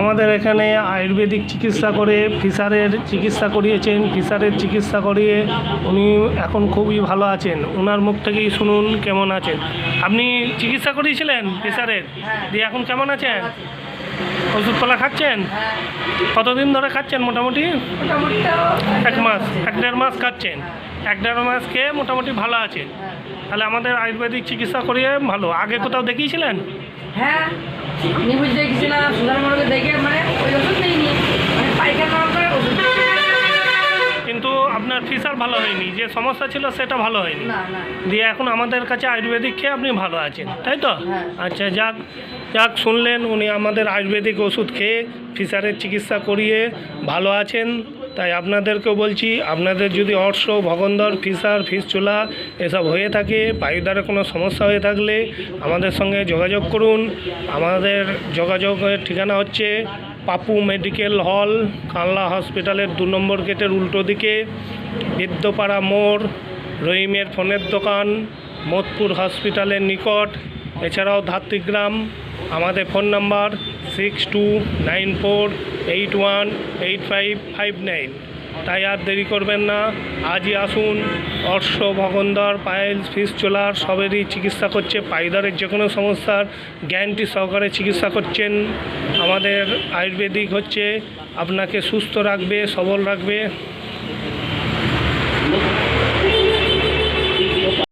আমাদের এখানে আয়ুর্বেদিক চিকিৎসা করে ফিসারের চিকিৎসা করিয়েছেন ফিসারের চিকিৎসা করিয়ে উনি এখন খুবই ভালো আছেন। ওনার মুখ থেকেই শুনুন কেমন আছেন। আপনি চিকিৎসা করিয়েছিলেন ফিসারের দিয়ে এখন কেমন আছেন? ওষুধপালা খাচ্ছেন? কতদিন ধরে খাচ্ছেন মোটামুটি? এক মাস, এক দেড় মাস খাচ্ছেন। এক দেড় মাস খেয়ে মোটামুটি ভালো আছেন। তাহলে আমাদের আয়ুর্বেদিক চিকিৎসা করিয়ে ভালো। আগে কোথাও দেখিয়েছিলেন? হ্যাঁ নিবুজ সুধার মোড়কে দেখে মানে ওই ওষুধ নিইনি মানে করে ওষুধ কিন্তু আপনার ফিসার ভালো হয়নি যে সমস্যা ছিল সেটা ভালো হয়নি। না না। দিয়ে এখন আমাদের কাছে আয়ুর্বেদিক খেয়ে আপনি ভালো আছেন তাই তো? হ্যাঁ। আচ্ছা যাক যাক শুনলেন উনি আমাদের আয়ুর্বেদিক ওষুধ খেয়ে ফিসারের চিকিৎসা করিয়ে ভালো আছেন। তাই আপনাদেরকেও বলছি, আপনাদের যদি অর্শ, ভগন্দর ফিসার ফিসচুলা এসব হয়ে থাকে, বায়ুদ্বারে কোনো সমস্যা হয়ে থাকলে আমাদের সঙ্গে যোগাযোগ করুন। আমাদের যোগাযোগের ঠিকানা হচ্ছে পাপু মেডিকেল হল, কানলা হসপিটালের দু নম্বর গেটের উল্টো দিকে, বিদ্যপাড়া মোড়, রহিমের ফোনের দোকান, মোদপুর হসপিটালের নিকট। এছাড়াও ধাত্রিগ্রাম আমাদের phone number six two nine four eight one eight five five nine তাই আর দেরি করবেন না, আজই আসুন, অর্শ, ভগন্দর, পায়েলস ফিসচোলার সবেরই চিকিৎসা করছে, পাইদারের যে কোনো সমস্যার গ্যারান্টি সহকারে চিকিৎসা করছেন। আমাদের আয়ুর্বেদিক হচ্ছে, আপনাকে সুস্থ রাখবে, সবল রাখবে।